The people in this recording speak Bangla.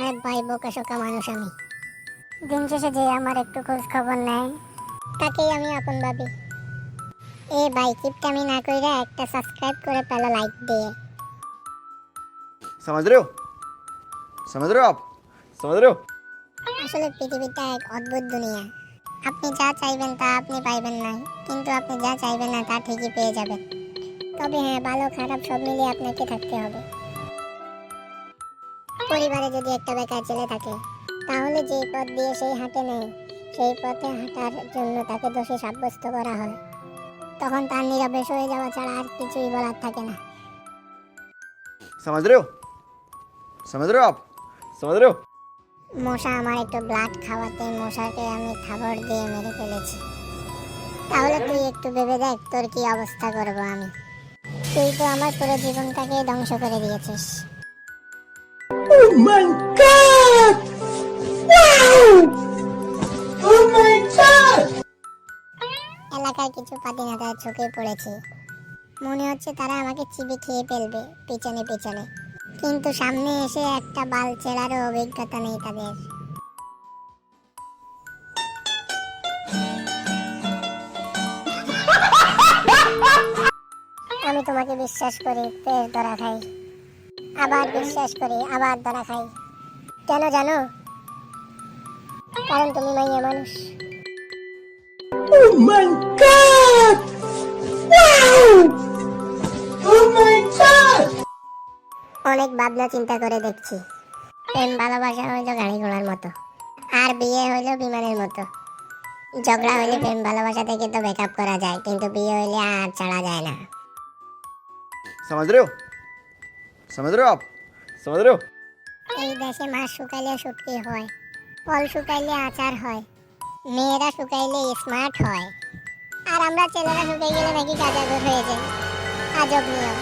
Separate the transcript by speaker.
Speaker 1: আরে ভাই বোকা শোকা মানুষ আমি দিন শেষে যে আমার একটু খোঁজ খবর নেয় তাকেই আমি আপন ভাবি এ ভাই কিপটামি না কইরা একটা সাবস্ক্রাইব করে পেলো লাইক দিয়ে
Speaker 2: समझ रहे हो समझ रहे हो आप समझ रहे हो
Speaker 1: আসলে পৃথিবীটা এক অদ্ভুত দুনিয়া আপনি যা চাইবেন তা আপনি পাইবেন না কিন্তু আপনি যা চাইবেন না তা ঠিকই পেয়ে যাবেন তবে হ্যাঁ ভালো খারাপ সব মিলিয়ে আপনাকে থাকতে হবে পরিবারে যদি একটা বেকার ছেলে থাকে তাহলে যে পথ দিয়ে সেই হাঁটে নেই সেই পথে হাঁটার জন্য তাকে দোষী সাব্যস্ত করা হয়। তখন তার নিরবেশ হয়ে যাওয়া ছাড়া আর কিছুই বলার থাকে না।
Speaker 2: সমাজ রেও আপ সমাজ
Speaker 1: মশা আমার একটু ব্লাড খাওয়াতে মশাকে আমি খাবার দিয়ে মেরে ফেলেছি। তাহলে তুই একটু ভেবে দেখ তোর কি অবস্থা করব আমি? তুই তো আমার পুরো জীবনটাকে ধ্বংস করে দিয়েছিস।
Speaker 3: Oh my god! Wow! Oh my god!
Speaker 1: এলাকার কিছু পাতিনাতার চোখে পড়েছি মনে হচ্ছে তারা আমাকে চিবি খেয়ে ফেলবে, পিছনে পিছনে কিন্তু সামনে এসে একটা বাল চেলারও অভিজ্ঞতা নেই তাদের আমি তোমাকে বিশ্বাস করি ফের ধরা খাই আবার বিশ্বাস করি আবার ধরা খাই কেন জানো কারণ তুমি মাইয়া মানুষ
Speaker 3: Oh my god! Wow! Oh my god!
Speaker 1: অনেক ভাবনা চিন্তা করে দেখছি প্রেম ভালোবাসা হইল গাড়ি ঘোড়ার মতো আর বিয়ে হইল বিমানের মতো ঝগড়া হইলে প্রেম ভালোবাসা থেকে তো ব্যাকআপ করা যায় কিন্তু বিয়ে হইলে আর ছাড়া যায় না
Speaker 2: समझ रहे हो समझ रहे हो आप समझ रहे हो
Speaker 1: এই দেশে মাছ শুকাইলে শুটকি হয় ফল শুকাইলে আচার হয় মেয়েরা শুকাইলে স্মার্ট হয় আর আমরা ছেলেরা শুকাই গেলে নাকি কাজাগর হয়ে যায় আজব নিয়ম